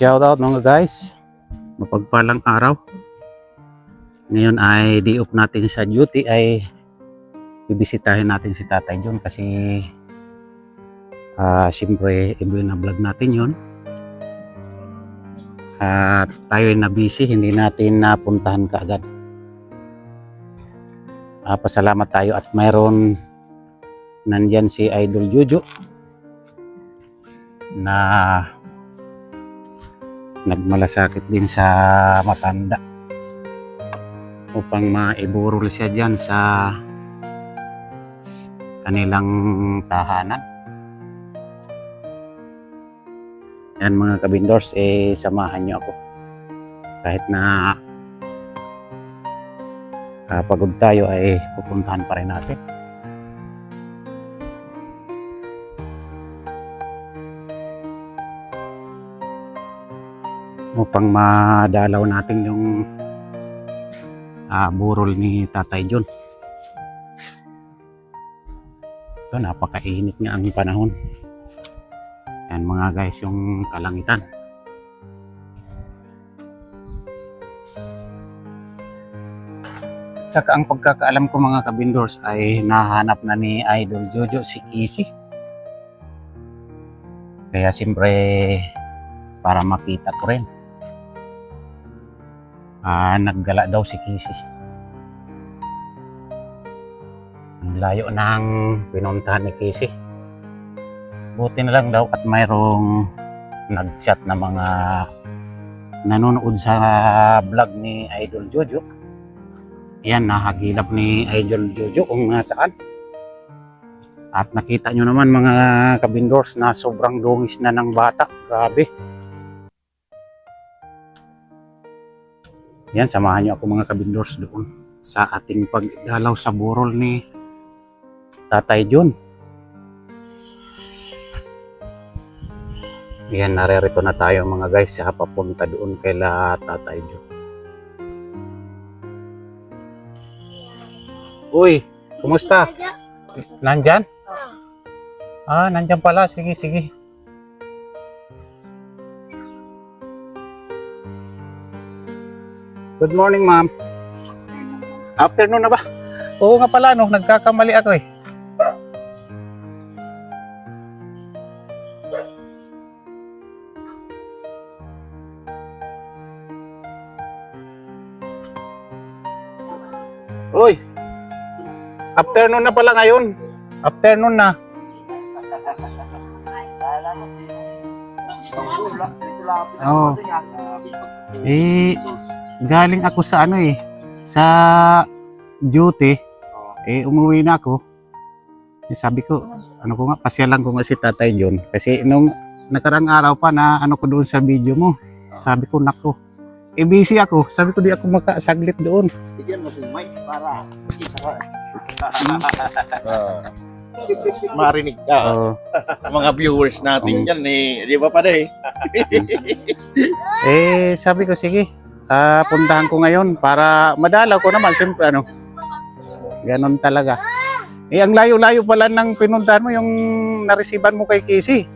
Shout out mga guys. Mapagpalang araw. Ngayon ay di off natin sa duty ay bibisitahin natin si Tatay John kasi ah siyempre every na vlog natin yon. At tayo ay na busy, hindi natin napuntahan kaagad. Ah, pasalamat tayo at mayroon nandyan si Idol Juju na nagmalasakit din sa matanda upang maiburol siya dyan sa kanilang tahanan. Yan mga kabindors, eh samahan niyo ako. Kahit na ah, pagod tayo ay pupuntahan pa rin natin. Upang madalaw natin yung ah, burol ni Tatay John. Ito, napakainit nga ang panahon. Yan mga guys, yung kalangitan. At saka ang pagkakaalam ko mga kabindors ay nahanap na ni Idol Jojo si Kisi. Kaya siyempre para makita ko rin. Ah, naggala daw si Kisi. Ang layo ng pinuntahan ni Kisi. Buti na lang daw at mayroong nag-chat na mga nanonood sa vlog ni Idol Jojo. Yan, nahagilap ni Idol Jojo kung nasaan. At nakita nyo naman mga kabindors na sobrang dungis na ng bata. Grabe. Yan, samahan nyo ako mga kabindors doon sa ating pagdalaw sa burol ni Tatay John. Yan, narerito na tayo mga guys sa papunta doon kay la Tatay John. Uy, kumusta? Nandyan? Ah, nandyan pala. Sige, sige. Good morning, ma'am. Afternoon na ba? Oo nga pala, no. Nagkakamali ako eh. Uy! Afternoon na pala ngayon. Afternoon na. Oo. Eh, galing ako sa ano eh, sa duty. Eh, umuwi na ako. Eh, sabi ko, ano ko nga, pasyalan ko nga si Tatay John. Kasi nung nakarang araw pa na ano ko doon sa video mo, sabi ko, nako, eh busy ako. Sabi ko, di ako makasaglit doon. Bigyan mo si Mike para. Marinig ka. Oo. Mga viewers natin Oo. yan eh. Di ba pa eh? Eh, sabi ko, sige, ah, puntahan ko ngayon para madalaw ko naman. Siyempre, ano, ganon talaga. Eh, ang layo-layo pala ng pinuntahan mo, yung naresiban mo kay Casey.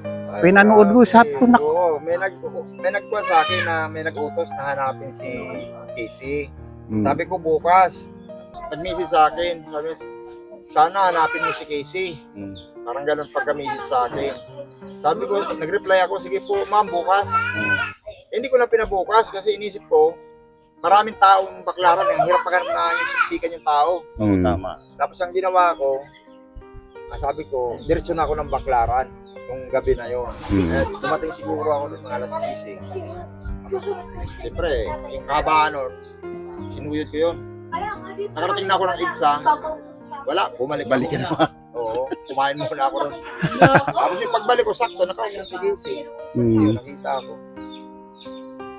Pinanood mo, sabi ko, nako. Oo, may nag may nagkuha sa akin na may nag-utos na hanapin si Casey. Mm. Sabi ko bukas, nag-message sa akin, sabi sana hanapin mo si Casey. Mm. Parang ganun pagka-message sa akin. Sabi ko, nag-reply ako, sige po ma'am, bukas. Mm. Hindi ko na pinabukas kasi inisip ko, maraming taong baklaran, ang hirap maghanap na yung siksikan yung tao. Mm. Tama. Tapos ang ginawa ko, ah, sabi ko, diretso na ako ng baklaran yung gabi na yon. Mm. Eh, dumating siguro ako doon mga alas 15. Siyempre, yung kahabaan nun, sinuyod ko yun. Nakarating na ako ng EDSA, wala, bumalik Balik ka ako. Oo, kumain muna ako ron. Tapos yung pagbalik ko, sakto, nakaupo si Casey. Mm. Nakita ako.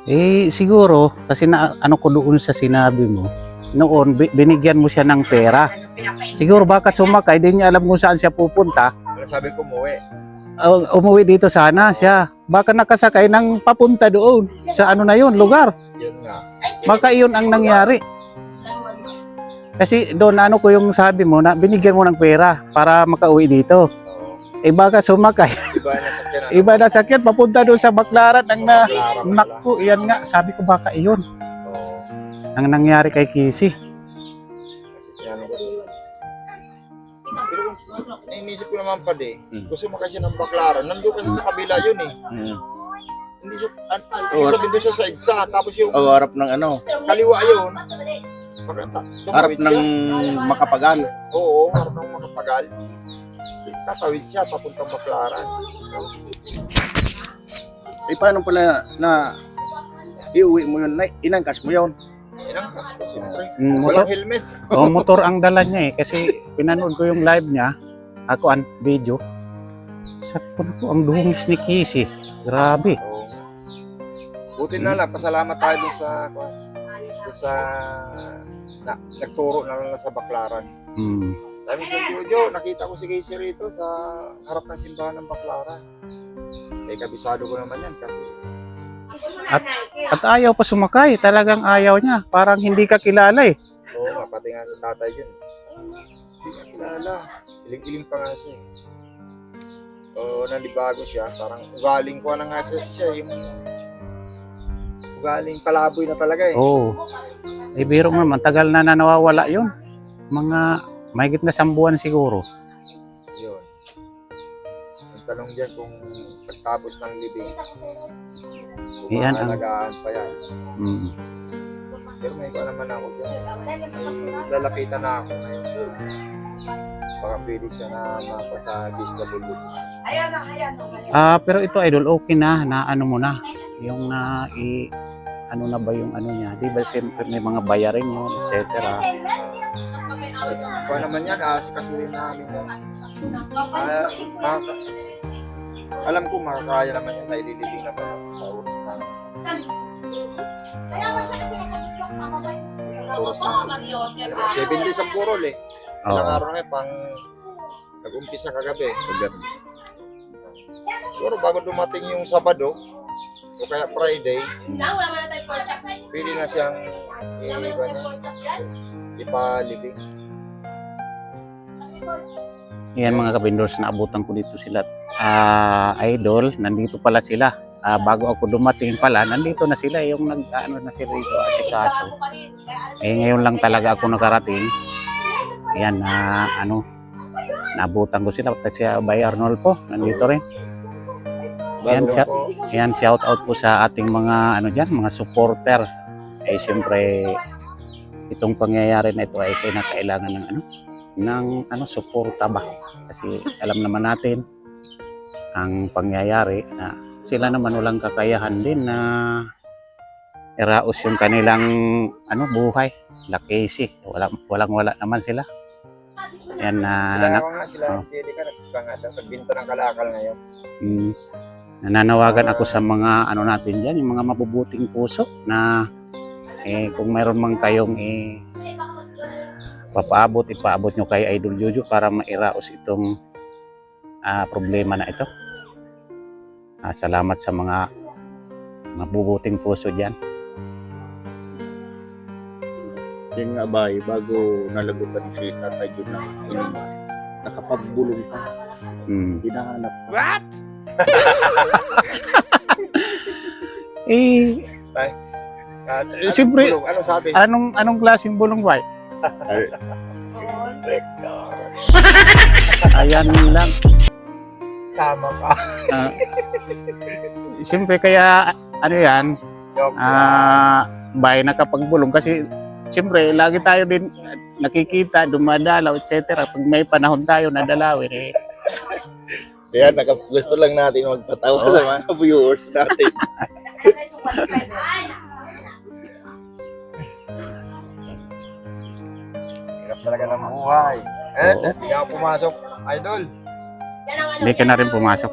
Eh, siguro, kasi na, ano ko doon sa sinabi mo, noon, bi- binigyan mo siya ng pera. Siguro baka sumakay, di niya alam kung saan siya pupunta. Pero sabi ko, umuwi. Uh, umuwi dito sana siya. Baka nakasakay ng papunta doon. Sa ano na yun, lugar. Yun nga. Baka iyon ang nangyari. Kasi doon, ano ko yung sabi mo, na binigyan mo ng pera para makauwi dito. Eh baka sumakay. Iba na sakyan, papunta doon sa Baklaran. Ang na, naku, yan nga. Sabi ko baka iyon. Ang nangyari kay Kisi. Iniisip ko naman pa di, Hmm. gusto mo kasi ng baklaran, nandun kasi sa kabila yun eh. Mm. Hindi siya, an, oh, sabihin doon siya sa EDSA, tapos yung Oh, harap ng ano, kaliwa yun, harap ng makapagal. Oo, harap ng makapagal. Tatawid siya, papuntang baklaran. Eh, paano pala na iuwi mo yun, na, inangkas mo yun? Inang kasko, siyempre. Mm, motor, Walang helmet. oh, motor ang dala niya eh. Kasi pinanood ko yung live niya. Ako ang video. Sabi ko naku, ang dungis ni Kisi. Grabe. Oo. Buti na lang, pasalamat tayo dun sa, dun sa, na, nagturo na lang sa baklaran. Hmm. Sabi sa Jojo, nakita ko si Casey rito sa harap ng simbahan ng baklaran. Eh, kabisado ko naman yan kasi At ayaw pa sumakay. Talagang ayaw niya. Parang hindi ka kilala eh. Oo nga, pati nga si tatay dyan. Hindi niya kilala. Iling-iling pa nga siya. eh. Oo, nalibago siya. Parang ugaling ko na nga siya, siya yung ugaling palaboy na talaga eh. Oo. Oh. Eh, biro naman. Tagal na na nawawala yun. Mga mahigit na sambuan siguro. Yun. Ang tanong dyan kung pagtapos ng libing, kung Iyan ang- maalagaan pa yan. Hmm. Pero may ko naman ako dyan. Lalapitan na ako ngayon. Baka pwede siya na mapa sa DSWD. Ah, pero ito idol, okay na. Na ano mo na. Yung na i ano na ba yung ano niya? Di ba siyempre may mga bayarin yun, etc. Kung naman yan, aasikasuhin namin yan. Ah, maka- alam ko makakaya naman yan. Naililibing naman ako sa oras na. Oras na. 7 days ang purol eh. Ilang Oo. araw na eh, pang nag-umpisa kagabi. Kagabi. Siguro bago dumating yung Sabado, o kaya Friday, pwede na siyang iba niya, ipalibing. Yan mga kabindors, naabutan ko dito sila. Ah, idol, nandito pala sila. Ah, bago ako dumating pala, nandito na sila yung nag ano na sila dito asikaso. Eh ngayon lang talaga ako nakarating. Yan na ano naabutan ko sila pati si Bay Arnold po nandito rin. Yan siya. ako, Yan shout out po sa ating mga ano diyan, mga supporter. Eh siyempre itong pangyayari na ito ay kinakailangan ng ano ng ano suporta ba kasi alam naman natin ang pangyayari na sila naman walang kakayahan din na iraos yung kanilang ano buhay lakisi walang walang wala naman sila yan na, sila na, nga, sila oh. Angelica, nagkanga daw, nagbinta ng kalakal ngayon. mm, nananawagan ako sa mga ano natin diyan yung mga mabubuting puso na eh kung mayroon man kayong eh papaabot, ipaabot nyo kay Idol Jojo para mairaos itong ah, problema na ito. Ah, salamat sa mga mabubuting puso dyan. Yung nga ba, eh, bago nalagutan si Tatay Jun ng inimal, nakapagbulong ka, Mm. hinahanap ka. Eh, At, Eh, siyempre- bulong? ano sabi? anong anong klaseng bulong ba? Ay, Ayan lang. Sama ka. Ah, Siyempre kaya ano yan, ah bay nakapagbulong kasi siyempre lagi tayo din nakikita, dumadalaw, etc. Pag may panahon tayo na dalawin eh. Kaya naka, gusto lang natin magpatawa sa mga viewers natin. talaga ng buhay. Eh, Oo. hindi ka pumasok, idol. Hindi ka na rin pumasok.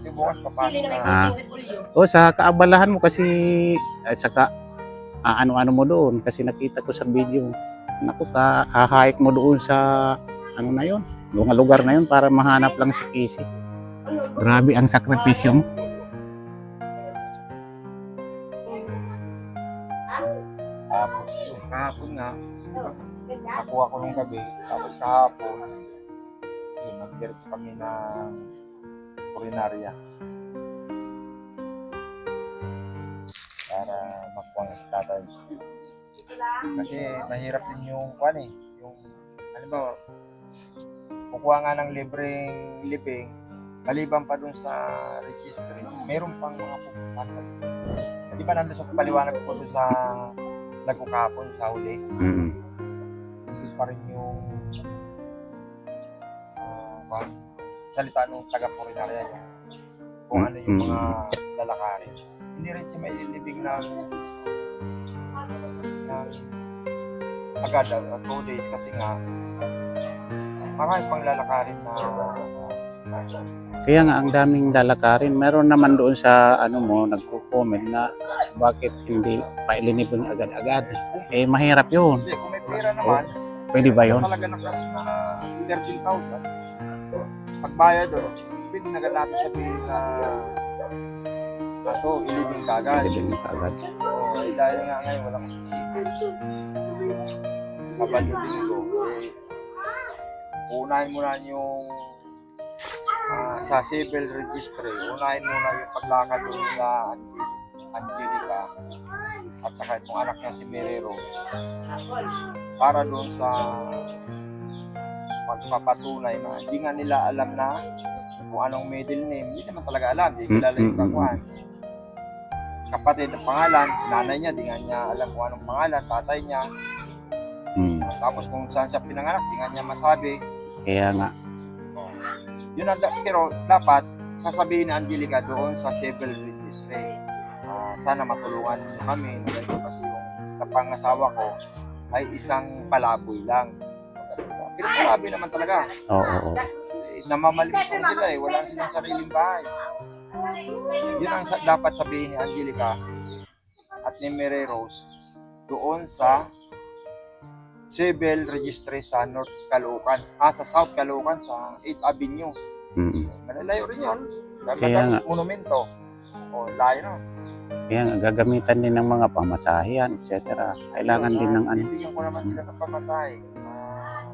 Hindi bukas papasok na. Ah. O sa kaabalahan mo kasi ay saka ah, ano-ano mo doon kasi nakita ko sa video. Naku ka, hahayik mo doon sa ano na yon, mga lugar na yon para mahanap lang si Casey. Grabe ang sakripisyo mo. nakakuha ko nung gabi. Tapos kahapon, eh, nagdiretso kami ng kulinarya. Para makuha ng tatay. Kasi mahirap din yung kwan eh. Yung, ano ba, kukuha nga ng libreng living, maliban pa dun sa registry, meron pang mga pupuntahan na Di ba nandun sa paliwanag ko dun sa Lagukapon sa huli? Mm-hmm pa rin yung ah, kwan, salita ng taga-Purinarya. Kung ano yung mga lalakarin. Hindi rin siya mailibing ng ng agad at two days kasi nga marami pang lalakarin na Kaya nga ang daming lalakarin. Meron naman doon sa ano mo nagko-comment na bakit hindi pailinibing agad-agad. Eh mahirap 'yun. hindi, kung may pera naman Pwede ba 'yun? talaga na cash na 13,000 pagbayad doon pwede na natin sabihin na ato ilibing ka agad Ilibing agad. Oo, eh, dahil nga ngayon walang isip Sabado linggo eh unahin muna yung ah, sa civil registry. Unahin muna yung paglakad sa Angel- Angelica at saka itong anak niya si Mary Rose para doon sa magpapatunay na hindi nga nila alam na kung anong middle name, hindi naman talaga alam, hindi kilala yung kakuan. Kapatid ng pangalan, nanay niya, di nga niya alam kung anong pangalan, tatay niya, Mm. tapos kung saan siya pinanganak, di nga niya masabi. Kaya nga Yun ang, pero dapat sasabihin ni Angelica doon sa civil registry. Ah, sana matulungan kami na ganito kasi yung kapangasawa ko ay isang palaboy lang. Pero palaboy naman talaga. oo, oo. Kasi namamalisyon sila eh, wala silang sariling bahay. Yun ang sa- dapat sabihin ni Angelica at ni Mary Rose doon sa civil registry sa North Caloocan, ah sa South Caloocan sa 8th Avenue. Mm. Malalayo rin yun. Kaya Kaya nga. monumento. O layo na. Kaya nga gagamitan din ng mga pamasahian, etc. Kailangan din ng ano. Bibigyan ko naman sila ng pamasahe. Ah,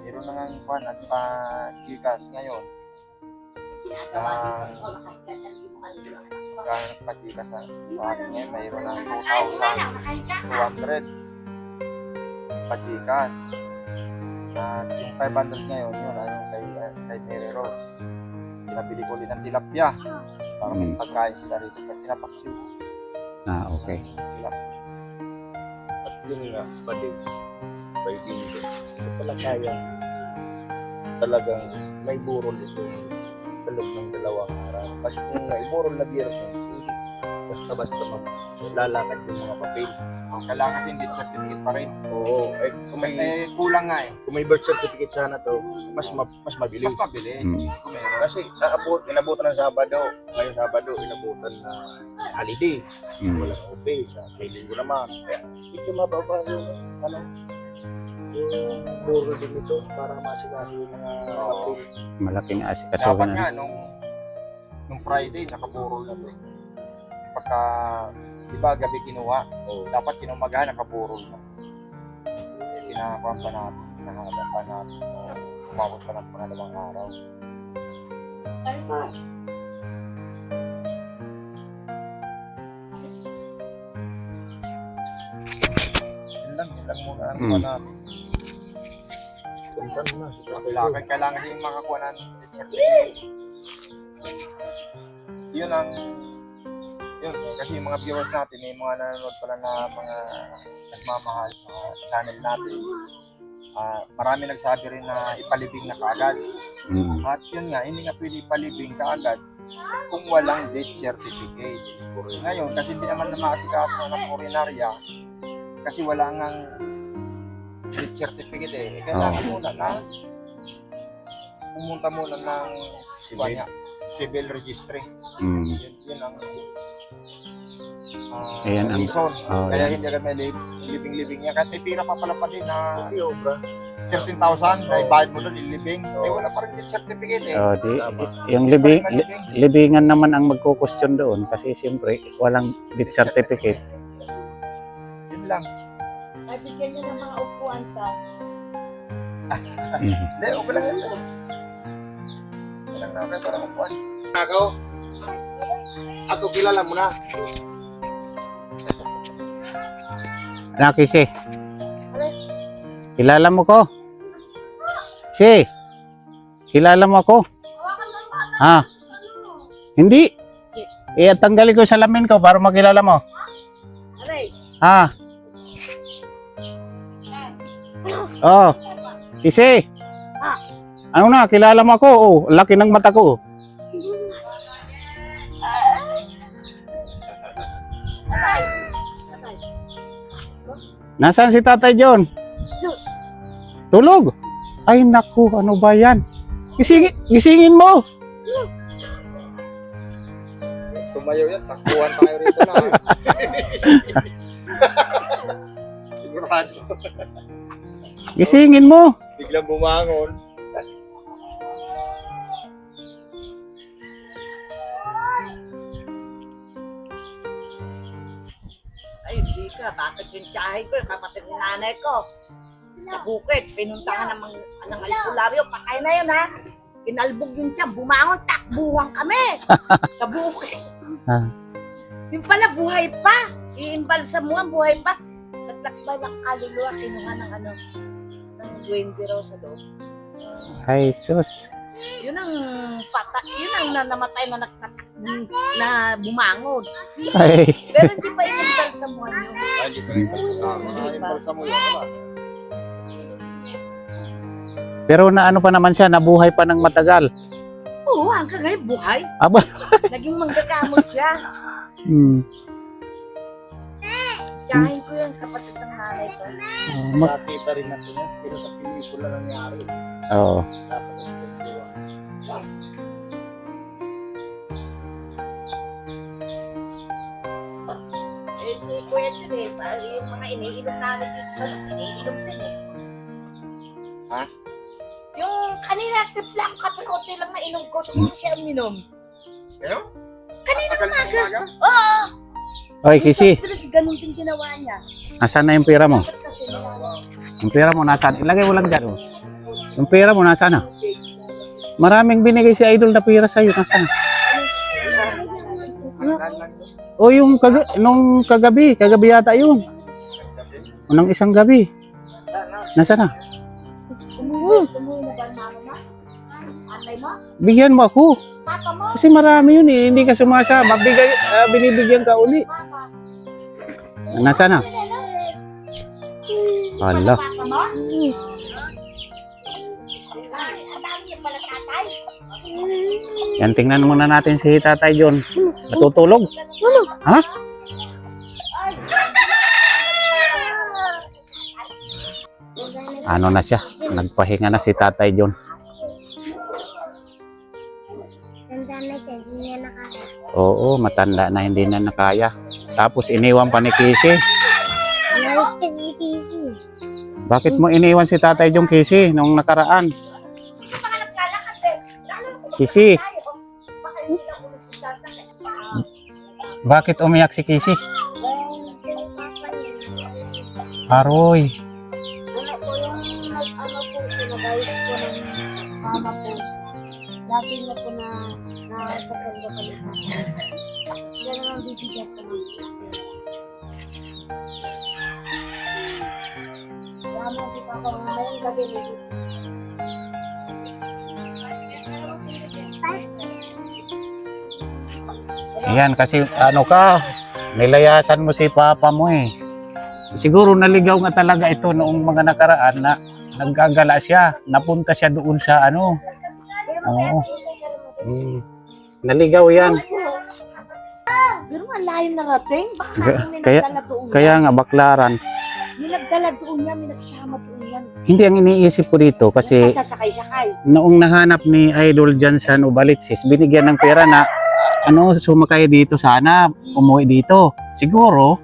meron na nga kwan at pa Gcash ngayon. Ah, kaya pa Gcash sa, akin ngayon, mayroon ng 2,200 pa Gcash. At yung 500 ngayon, yun ay yung kay, kay Mary Rose. Pinabili ko ulit ng tilapia para Mm. pagkain sila rito pag pinapaksiw. Ah, okay. At yun nga, balik, by bingo. Sa talakayan, talagang may burol ito sa loob ng dalawang araw. Kasi kung may burol na biyernes, hindi basta-basta maglalakad yung mga papel. Kailangan kasi hindi certificate pa rin. Oo, eh, kung may, Eh, kulang nga eh. kung may birth certificate sana to, mas ma- mas mabilis. Mas mabilis. Mm. Kung meron. Kasi naabot, inabutan ng Sabado. Ngayon Sabado, inabutan na holiday. Mm. Walang office. Ah, may linggo naman. Kaya, medyo mababa yung, ano, yung buro din ito para masikaso yung mga Oo. papel. Malaking Dapat asikasuhin nga, na. nung, nung Friday, nakaburol na to. Pagka, di ba, gabi kinuha, Oo. dapat kinumagahan, nakaburol na. Eh, pinakuhan pa natin, pinahagan pa natin. Uh, umabot pa ng pangalawang araw. Yun lang, yun lang muna ang Mm. natin. Puntan na. sa. Kailangan, kailangan yung makakuha ng certificate. Yun ang yun, kasi yung mga viewers natin, may mga nanonood pala na mga nagmamahal sa channel natin. Ah, marami nagsabi rin na ipalibing na kaagad. Mm. At yun nga, hindi nga pwede ipalibing kaagad kung walang death certificate. Ngayon, kasi hindi naman na maasikaso ng foreignarya, kasi wala ngang death certificate eh. Kailangan muna na pumunta muna ng civil, civil registry. Mm. Yun, yun ang ah, Ayan ang- reason. Oh, Kaya yan. hindi agad may living-living niya. Kahit may pira pa pala pa din na Hindi, obra. 13,000 na ibayad mo doon, ilibing. Eh, wala pa rin death certificate eh. Oh, di, Tama. yung pa rin li- malibing. libingan naman ang magkukwestiyon doon kasi siyempre walang death certificate. Yun lang. Ay, bigyan niyo ng mga upuan ka. Mm. Hindi, okay lang yun. Okay lang na, okay pa lang upuan. Ako, ako kilala mo na. Ano, Kisi? Kilala mo ko? Si, kilala mo ako? Ha? Hindi. Eh, tanggalin ko yung salamin ko para makilala mo. Ha? Oh. Kisi. Ah. Ano na, kilala mo ako? Oh, laki ng mata ko. Nasaan si Tatay John? Tulog. Ay naku, ano ba yan? Gisingin, gisingin mo. Tumayo yan, takbuhan tayo rito na. Sigurado. Gisingin mo. Biglang bumangon. Ka. Bakit yung tiyahin ko, yung kapatid ng nanay ko? Sa bukid, pinuntahan ng, mga, ng albularyo. Patay na yun, ha? Kinalbog yung tiyan, bumangon, takbuhan kami. sa bukid. Ah. Yung pala, buhay pa. Iimbalsa mo ang buhay pa. Naglakbay ng kaluluwa, kinuha ng ano, ng duwende raw sa loob. Ay, sus. Yun ang pata, yun ang na, namatay na nagtatak na bumangon. Ay, Pero hindi pa inimbalsa mo yun. Ay, hindi pa pala sa mo yan. Wala. pero na ano pa naman siya, nabuhay pa ng matagal. Oo, hanggang ngayon buhay. Aba. Naging manggagamot siya. Hmm. Tiyahin ko yun, kapatid ng nanay ko. Oh, mag- Nakita rin natin yan. Pero sa pelikula nangyari. Oo. Dapat ang pagkuha. Eh, si Kuya din eh, pa- yung mga iniinom namin iniinom din eh. Ha? Yung kanina, tipla ang kape konti lang na inom ko, siguro siya ang minom. Kayo? Kanina Matagal na umaga? Oo! Oy, Kisi, soft ganun din ginawa niya. nasaan na yung pera mo? Kasi? Yung pera mo nasaan? Ilagay mo lang dyan. oh. Yung pera mo nasaan na? Maraming binigay si Idol na pera sa'yo. Nasaan? O yung kaga, nung kagabi, kagabi yata yun. Unang isang gabi. Nasaan na? Bigyan mo ako. Kasi marami yun eh. Hindi ka sumasama. Bigay, ah, binibigyan ka uli. Nasaan na? Hala. Yan, tingnan muna natin si Tatay John. Natutulog. Tulog. Ha? Ano na siya? Nagpahinga na si Tatay John. Tanda na siya, hindi niya nakaya. Oo, matanda na hindi na nakaya. Tapos iniwan pa ni Casey. Umalis ka si Casey. Bakit mo iniwan si Tatay John Casey nung nakaraan? Casey, Baka hindi na ulo si tatay. bakit umiyak si niya. Aroy. Ano po yung nag-ano po siya, nag-ayos po ng mama po. Dati niya po na nasasando ka ni Papa. Siya naman bibigyan ko ng Dama si Papa mamayang gabi na Yan, kasi ano ka, nilayasan mo si Papa mo eh. Siguro naligaw nga talaga ito noong mga nakaraan na naggagala siya. Napunta siya doon sa ano. Oo. Mm. Naligaw yan. Pero ang layo narating. Baka may kaya- doon. Kaya nga baklaran. May nagdala doon yan, may nagsama doon yan. Hindi ang iniisip ko dito kasi noong nahanap ni Idol Jansan Ubalitsis, binigyan ng pera na ano, sumakay dito sana, umuwi dito. Siguro,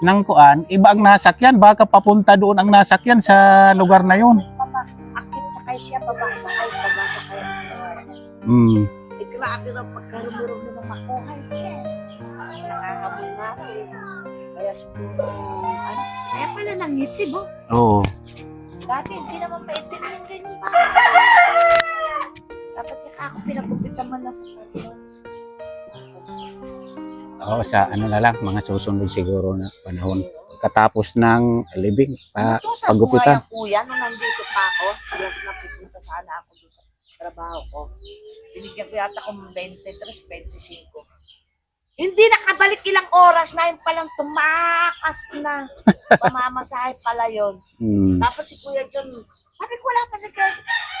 nang kuan, iba ang nasakyan, baka papunta doon ang nasakyan sa lugar na yun. Papa, akit sakay siya, baba sakay, baba sakay. Mm. Eh, grabe raw pagkarumurong ng makuhay siya. Nangangamon nga. Kaya siguro, ano, kaya pala nangitib oh. Oo. Dati hindi naman maitim yung ganyan pa. Dapat ako pinagupitan man na sa kanya. Oo, sa ano na lang, mga susunod siguro na panahon. Katapos ng living, pa, Ito sa pagupitan. buhay ang kuya, nung nandito pa ako, alas na pupunta sana ako doon sa trabaho ko. Binigyan ko yata kong 23, 25. Hindi nakabalik ilang oras na yun palang tumakas na. Pamamasahe pala yun. Hmm. Tapos si Kuya John, sabi ko wala pa si Kuya.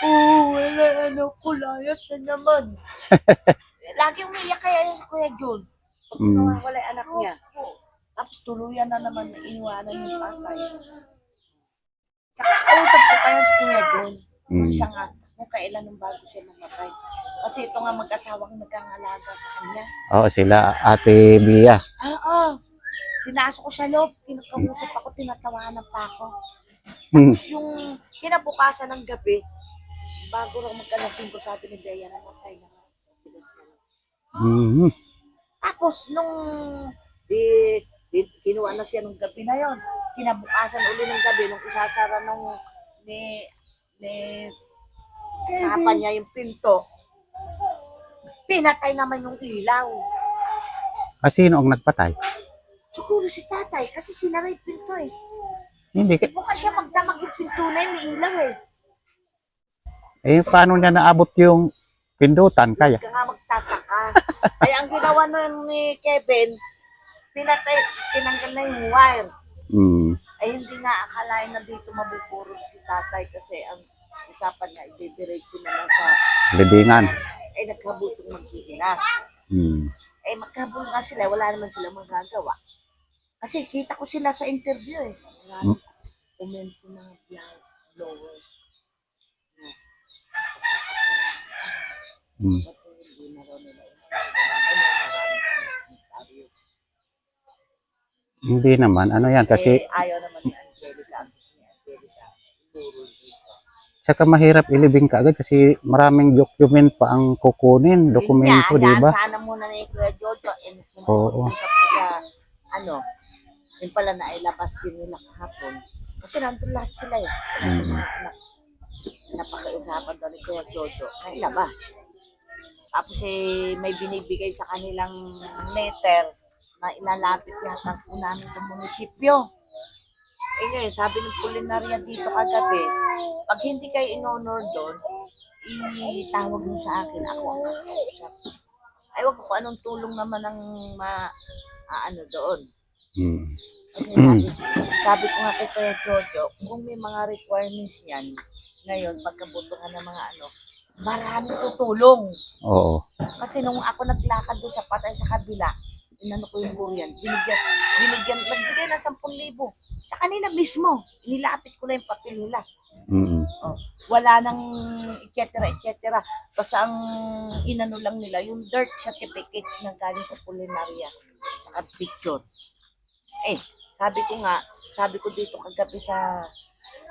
Oo, wala, ano, kulayas na naman. Lagi umiyak kaya si Kuya John. Pag Mm. nawawala yung anak niya. Tapos tuluyan na naman na iniwanan yung tatay. Tsaka kausap ko pa yan si Kuya John. Hmm. Isa nga, kung kailan nung bago siya namatay. Kasi ito nga mag-asawang nagkangalaga sa kanya. Oo, sila Ate Bia. Oo. Pinasok ko sa loob, kinakausap ako, tinatawanan pa ako. Hmm. Yung kinabukasan ng gabi, bago lang magkalasing ko, sabi ni Bea, namatay na lang. Hmm. Tapos, nung di, kinuha na siya nung gabi na yon kinabukasan uli ng gabi, nung isasara nung ni, ni kapa niya yung pinto, pinatay naman yung ilaw. Ah, sino ang nagpatay? Siguro si tatay, kasi sinara yung pinto eh. Hindi. ka- Bukas siya magdamag yung pinto na yun, may ilaw eh. Eh, paano niya naabot yung pindutan kaya? Kaya nga magtataka. Kaya ang ginawa nun ni Kevin, pinatay, tinanggal na yung wire. Hmm. Ay hindi nga akalain na dito mabuburo si tatay kasi ang usapan niya, i-direct na lang sa, Libingan. ay nagkabutong mag-iina. Hmm. Eh magkabul nga sila, wala naman sila magagawa. Kasi kita ko sila sa interview eh. Wala Hmm. komento na black, lower. Hmm. Ba't hindi na raw nila Ano, maraming komentaryo. Hindi naman. Ano yan? Kasi eh, ayaw naman ni Angelica. Ni Angelica, ituro dito. saka mahirap ilibing ka agad kasi maraming document pa ang kukunin. Dokumento, di ba? Sana muna ni Kuya Jojo. And Oo. sa, ano, yun pala na ilabas din nila kahapon. Kasi nandun lahat sila eh. Mm. Napakiusapan daw ni Kuya Jojo. Na ilabas. Tapos eh, may binibigay sa kanilang letter na ilalapit yata po namin sa munisipyo. Eh ngayon, sabi ng pulinarya dito kagabi, pag hindi kayo in-honor doon, itawag mo sa akin, ako ang kakausap. Ay, wag ko anong tulong naman ang ma, ah, ano doon. Hmm. Kasi sabi, sabi ko nga kay Kuya Jojo, kung may mga requirements yan, ngayon, pagkabutuhan ng mga ano, maraming tutulong. Oo. Kasi nung ako naglakad doon sa patay sa kabila, inano ko yung burian, binigyan, binigyan, nagbigay na 10,000 sa kanila mismo. Nilapit ko na yung papel nila. Hmm. Oh, wala nang et cetera, et cetera. Basta ang inano lang nila, yung dirt certificate na galing sa culinarya. Saka picture. Eh, sabi ko nga, sabi ko dito kagabi sa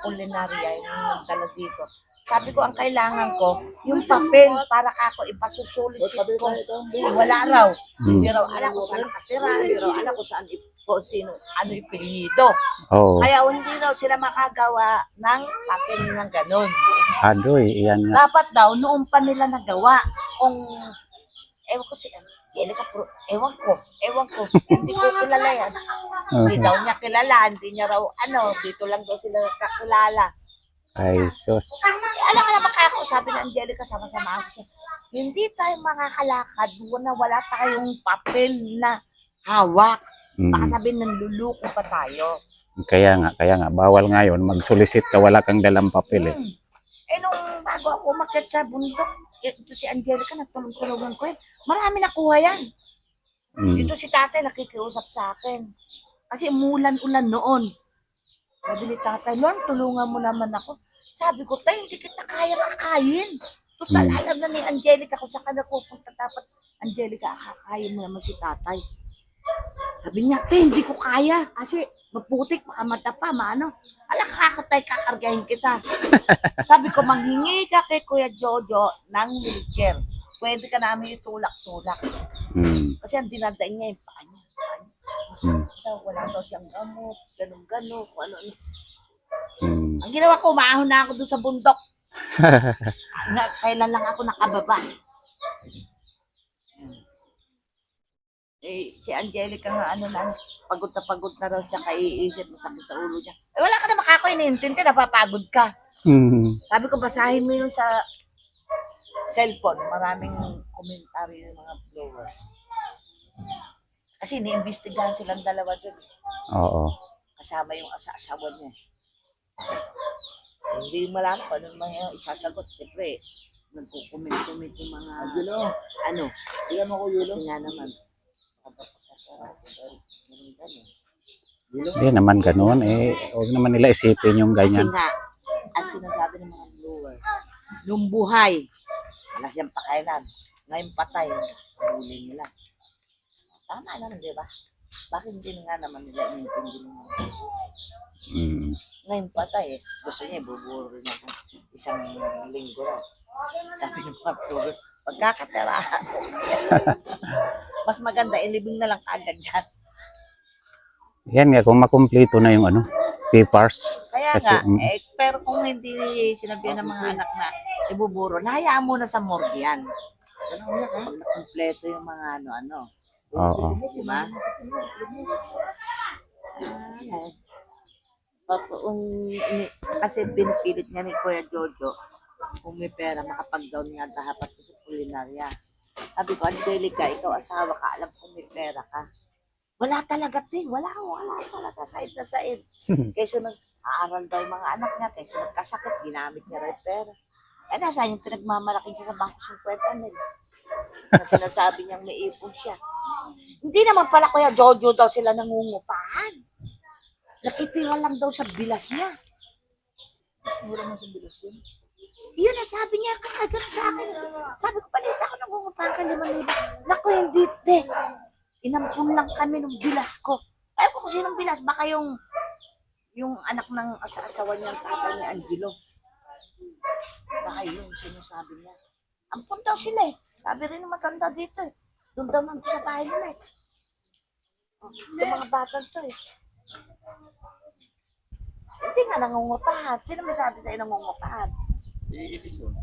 culinarya, yung nagdala dito. Sabi ko, ang kailangan ko, yung papel para ako ipasusulisit ko. Eh, wala raw. Hmm. Hindi raw alam kung saan nakatira, hindi raw alam kung saan kung sino, ano yung pinilido. Oo. Kaya hindi daw sila makagawa ng papel ng ganun. Adoy, iyan nga. Dapat daw, noon pa nila nagawa. Kung, ewan ko si Angelica, pero ewan ko, ewan ko, hindi ko kilala yan. Hindi Oo. daw niya kilala, hindi niya raw, ano, dito lang daw sila kakilala. Ay, sus. Alam ka naman kako, sabi ng Angelica, sama-sama ako siya. Hindi tayo makakalakad, wala, wala tayong papel na hawak. Hmm. Baka sabihin nanluluko pa tayo. Kaya nga, kaya nga, bawal ngayon, mag-solicit ka, wala kang dalang papel eh. Hmm. Eh nung bago ako umakyat sa bundok, eh, ito si Angelica, nagtulong-tulungan ko yan. Marami nakuha yan. Hmm. Ito si tatay nakikiusap sa akin. Kasi umulan-ulan noon. Sabi ni tatay, Lord, tulungan mo naman ako. Sabi ko, tay, hindi kita kayang akayin. Total, Hmm. alam na ni Angelica kung saan ka napupunta. Dapat, Angelica, akakayin mo naman si tatay. Sabi niya, tay, hindi ko kaya. Kasi maputik, baka mata pa, maano. Ala, kakatay, kakargahin kita. Sabi ko, manghingi ka kay Kuya Jojo ng wheelchair. Pwede ka namin itulak-tulak. Hmm. Kasi ang dinadain niya yung paa. Hmm. Daw, wala daw siyang gamot, ganun-ganun, kung ano. Hmm. Ang ginawa ko, maahon na ako doon sa bundok. Na, kailan lang ako nakababa. Eh, si Angelica nga ano na, pagod na pagod na raw siya kaiisip, masakit sa ulo niya. Eh, wala ka na makako iniintindi, napapagod ka. Mm. Sabi ko, basahin mo yun sa cellphone. Maraming komentaryo yung mga viewers. Kasi iniimbestigahan silang dalawa doon. Oo. Kasama yung asa-asawa niya. Hindi malaman kung ano mga isasagot. Siyempre, nagkukomment-comment yung mga... Ano? Ilan mo ko Yulo? Kasi nga naman. Hindi naman ganun. Eh, huwag naman nila isipin yung Kasi ganyan. nga, ang sinasabi ng mga viewers, nung buhay, wala siyang pakailan. Ngayon patay, huli nila. Tama naman, di ba? Bakit hindi nga naman nila inintindi mga Mm. Ngayon patay eh. Gusto niya, buburo rin ako. Isang linggo raw. Sabi ng mga viewers, pagkakatirahan. Mas maganda, ilibing na lang kaagad dyan. Yan nga, kung makumpleto na yung ano, papers. Kaya Kasi, nga, mm. eh, pero kung hindi sinabihan ng mga anak na ibuburo, nahayaan mo na sa morgue yan. Pag nakumpleto yung mga ano-ano. Oo. Di ba? Ah, Kung, ini- kasi pinipilit niya ni Kuya Jojo kung may pera, makapag-down nga dapat ko sa kulinarya. Sabi ko, Angelica, ikaw asawa ka, alam kung may pera ka. Wala talaga, Ting. Wala, wala talaga. Side na side. Kaysa nag-aaral daw mga anak niya, kaysa nagkasakit, ginamit niya rin pera. Eh, nasaan yung pinagmamalaki siya sa bangko 50 mil? Na sinasabi niyang may ipon siya. Hindi naman pala kuya Jojo daw sila nangungupahan. Nakitira lang daw sa bilas niya. Mas mura mo sa bilas din. Yun ang sabi niya kagad sa akin. Sabi ko, palita ako nangungupahan ka lima libo. Naku, hindi, te. Inampun lang kami ng bilas ko. Ayaw ko kung sinong bilas. Baka yung yung anak ng asa-asawa niya, tatay ni Angelo. Baka yun, sinasabi niya. Ampun daw sila eh. Sabi rin ng matanda dito eh. Doon daw man sa bahay nila eh. Oh, Yung mga bata to eh. Hindi nga nangungupahan. Sino may sabi sa'yo nangungupahan? Si Edison.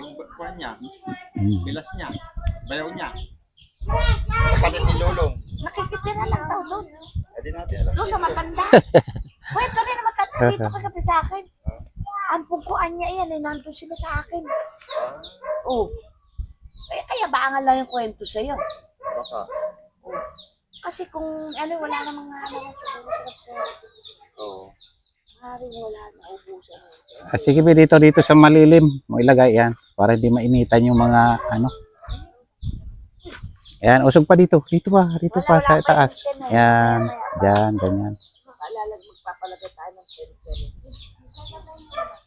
Yung kuwan niya, Mm. bilas niya, bayaw niya. Kapatid ni Lulong. Nakikitira lang daw doon. Hindi natin alam. Doon sa matanda. Kwento rin ng matanda dito kagabi sa akin. Ang pungkuan niya yan eh, nandun sila sa akin. Oh. Eh, kaya baangan lang yung kwento sa'yo. Baka. Oh. Kasi kung ano, wala namang nga naman siguro sila pera. Oo. Maaaring wala na, ubusan. Ah, sige, be, dito, dito sa malilim. Mo ilagay yan. Para hindi mainitan yung mga ano. Ayan, usog pa dito. Dito pa, dito pa sa taas. Ayan, dyan, ganyan. Paalala, magpapalagay tayo ng 10